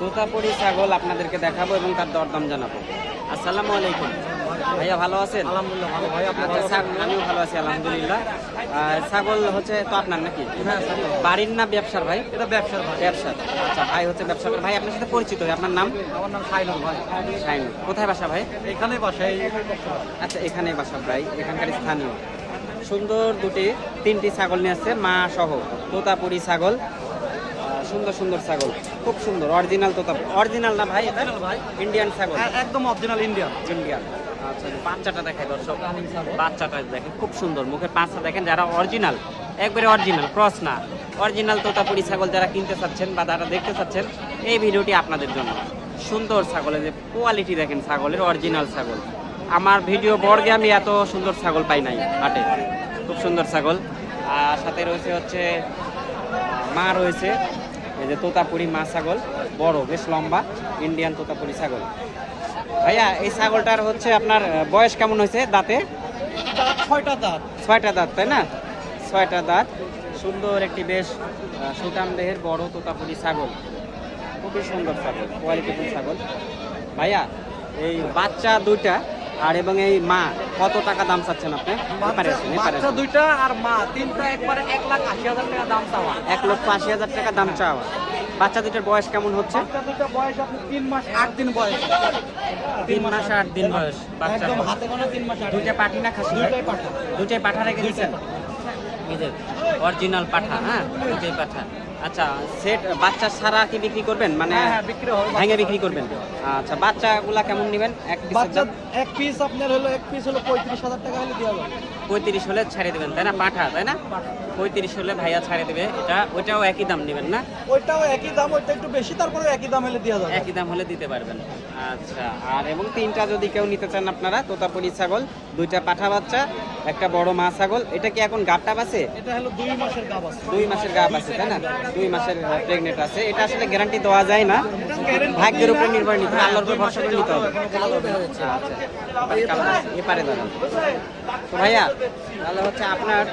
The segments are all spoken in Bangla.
তোতাপুরি ছাগল আপনাদেরকে দেখাবো এবং তার দরদাম জানাব। আসসালামু আলাইকুম। ভাইয়া ভালো আছেন? আলহামদুলিল্লাহ ভালো। ভাই আচ্ছা আমিও ভালো আছি আলহামদুলিল্লাহ। আর ছাগল হচ্ছে তো আপনার নাকি? হ্যাঁ বাড়ির না ব্যবসার ভাই? এটা ব্যবসার ব্যবসার। আচ্ছা ভাই হচ্ছে ব্যবসা ভাই। আপনার সাথে পরিচিত আপনার নাম? আমার নাম ভাই। শাইন কোথায় বাসা ভাই? এখানে বাসায় আচ্ছা এখানে বাসা ভাই এখানকার স্থানীয়। সুন্দর দুটি তিনটি ছাগল নিয়ে আসছে মা সহ তোতাপুরি ছাগল। সুন্দর সুন্দর ছাগল। খুব সুন্দর অরিজিনাল তোতা অরিজিনাল না ভাই এটা? ভাই। ইন্ডিয়ান ছাগল। একদম অরিজিনাল ইন্ডিয়া ইন্ডিয়ান আচ্ছা বাচ্চাটা দেখাই দর্শক। বাচ্চাটা দেখেন খুব সুন্দর। মুখের পাঁচটা দেখেন যারা অরিজিনাল একবারে অরিজিনাল ক্রস না। অরিজিনাল তোতাপুরি ছাগল যারা কিনতে চাচ্ছেন বা যারা দেখতে চাচ্ছেন এই ভিডিওটি আপনাদের জন্য। সুন্দর ছাগলের যে কোয়ালিটি দেখেন ছাগলের অরিজিনাল ছাগল। আমার ভিডিও বর্গে আমি এত সুন্দর ছাগল পাই নাই হাটে। খুব সুন্দর ছাগল। আর সাথে রয়েছে হচ্ছে মা রয়েছে। এই যে তোতাপুরি মা ছাগল বড় বেশ লম্বা ইন্ডিয়ান তোতাপুরি ছাগল। ভাইয়া এই ছাগলটার হচ্ছে আপনার বয়স কেমন হয়েছে দাঁতে? ছয়টা দাঁত। ছয়টা দাঁত তাই না? ছয়টা দাঁত। সুন্দর একটি বেশ সুঠাম দেহের বড় তোতাপুরি ছাগল। খুবই সুন্দর ছাগল কোয়ালিটিফুল ছাগল। ভাইয়া এই বাচ্চা দুইটা আর এবং এই মা কত টাকা দাম চাচ্ছেন আপনি? বাচ্চা দুইটা আর মা তিনটা একবারে এক লাখ আশি হাজার টাকা দাম চাওয়া। এক লক্ষ আশি হাজার টাকা দাম চাওয়া। বাচ্চা দুইটার বয়স কেমন হচ্ছে? বয়স তিন মাস আট দিন বয়স। তিন মাস আট দিন বয়স একদম হাতে গোনা তিন মাস দুইটা পাঠি না খাসি? দুইটাই পাঠা। দুইটাই পাঠা রেখে দিয়েছেন অরিজিনাল পাঠা হ্যাঁ? দুইটাই পাঠা। আচ্ছা সেট বাচ্চা ছাড়া কি বিক্রি করবেন? মানে হ্যাঁ হ্যাঁ বিক্রি ভেঙে বিক্রি করবেন। আচ্ছা বাচ্চাগুলা কেমন নেবেন? এক বাচ্চা এক পিস আপনার হলো এক পিস হলো পঁয়ত্রিশ হাজার টাকা হলে দেওয়া যাবে। পঁয়ত্রিশ হলে ছেড়ে দেবেন তাই না? পাঠা তাই না? পঁয়ত্রিশ হলে ভাইয়া ছাড়ে দেবে এটা ওইটাও একই দাম নেবেন না? ওইটাও একই দাম ওইটা একটু বেশি তারপরে একই দাম হলে দেওয়া যাবে। একই দাম হলে দিতে পারবেন। আচ্ছা আর এবং তিনটা যদি কেউ নিতে চান আপনারা তোতাপুরি ছাগল দুইটা পাঠা বাচ্চা একটা বড় মা ছাগল। এটা কি এখন গাবটা আছে? এটা হলো দুই মাসের গাব আছে। দুই মাসের গাব আছে তাই না? দুই মাসের প্রেগনেন্ট আছে। এটা আসলে গ্যারান্টি দেওয়া যায় না। ভাগ্যের উপরে নির্ভর নিতে হবে, আল্লাহর উপর ভরসা করে নিতে হবে। আচ্ছা এবারে এপারে দাঁড়ান। তো ভাইয়া তাহলে হচ্ছে আপনার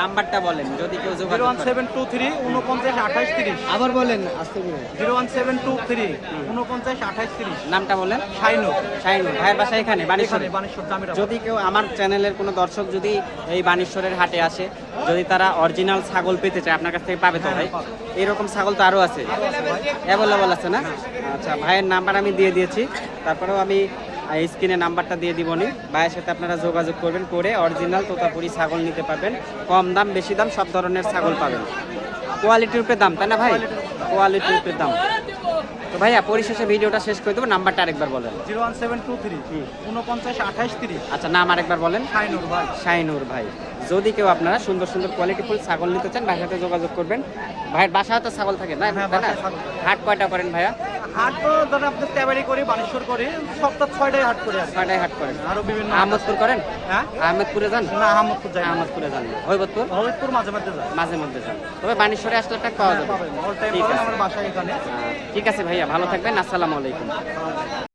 নাম্বারটা বলেন যদি কেউ zero one seven two three উনপঞ্চাশ আঠাশ তিরিশ। আবার বলেন আস্তে করে। Zero one seven two three উনপঞ্চাশ আঠাশ তিরিশ। নামটা বলেন। সাইনো শাহিনুর ভাইয়ের বাসা এখানে বানেশ্বরে বানেশ্বর দামের যদি কেউ আমার চ্যানেলের কোনো দর্শক যদি এই বানেশ্বরের হাটে আসে যদি তারা অরিজিনাল ছাগল পেতে চায় আপনার কাছ থেকে পাবে তো ভাই? এরকম ছাগল তো আরও আছে। অ্যাভেলেবল আছে না? আচ্ছা ভাইয়ের নাম্বার আমি দিয়ে দিয়েছি। তারপরেও আমি স্ক্রিনে নাম্বারটা দিয়ে দিবনি। ভাইয়ের সাথে আপনারা যোগাযোগ করবেন করে অরিজিনাল তোতাপুরি ছাগল নিতে পারবেন। কম দাম বেশি দাম সব ধরনের ছাগল পাবেন। কোয়ালিটির উপরে দাম তাই না ভাই? কোয়ালিটির উপরে দাম। তো ভাইয়া পরিশেষে ভিডিওটা শেষ করে দেবো নাম্বারটা আরেকবার বলেন। Zero one seven two three উনপঞ্চাশ আঠাশ তিরিশ। আচ্ছা নাম আরেকবার বলেন। শাইনুর ভাই। শাইনুর ভাই। যদি কেউ আপনারা সুন্দর সুন্দর কোয়ালিটিফুল ছাগল নিতে চান ভাইয়ের সাথে যোগাযোগ করবেন। ভাইয়ের বাসায় তো ছাগল থাকে না? হ্যাঁ। হাট কয়টা করেন ভাইয়া? হাট তো ধরেন আপনি তেবারি করি বানেশ্বর করি সপ্তাহ ছয়টায় হাট করে ছয়টায় হাট করেন। আরও বিভিন্ন আহমদপুর করেন? হ্যাঁ? আহমেদপুরে যান? না আহমদপুর যাই না। আহমদপুরে যান। হৈবতপুর? হবিবপুর মাঝে মাঝে মধ্যে যান। তবে বানেশ্বরে আসলে একটা পাওয়া যাবে। অল টাইম ঠিক আছে। ঠিক আছে ভাইয়া ভালো থাকবেন। আসসালামু আলাইকুম।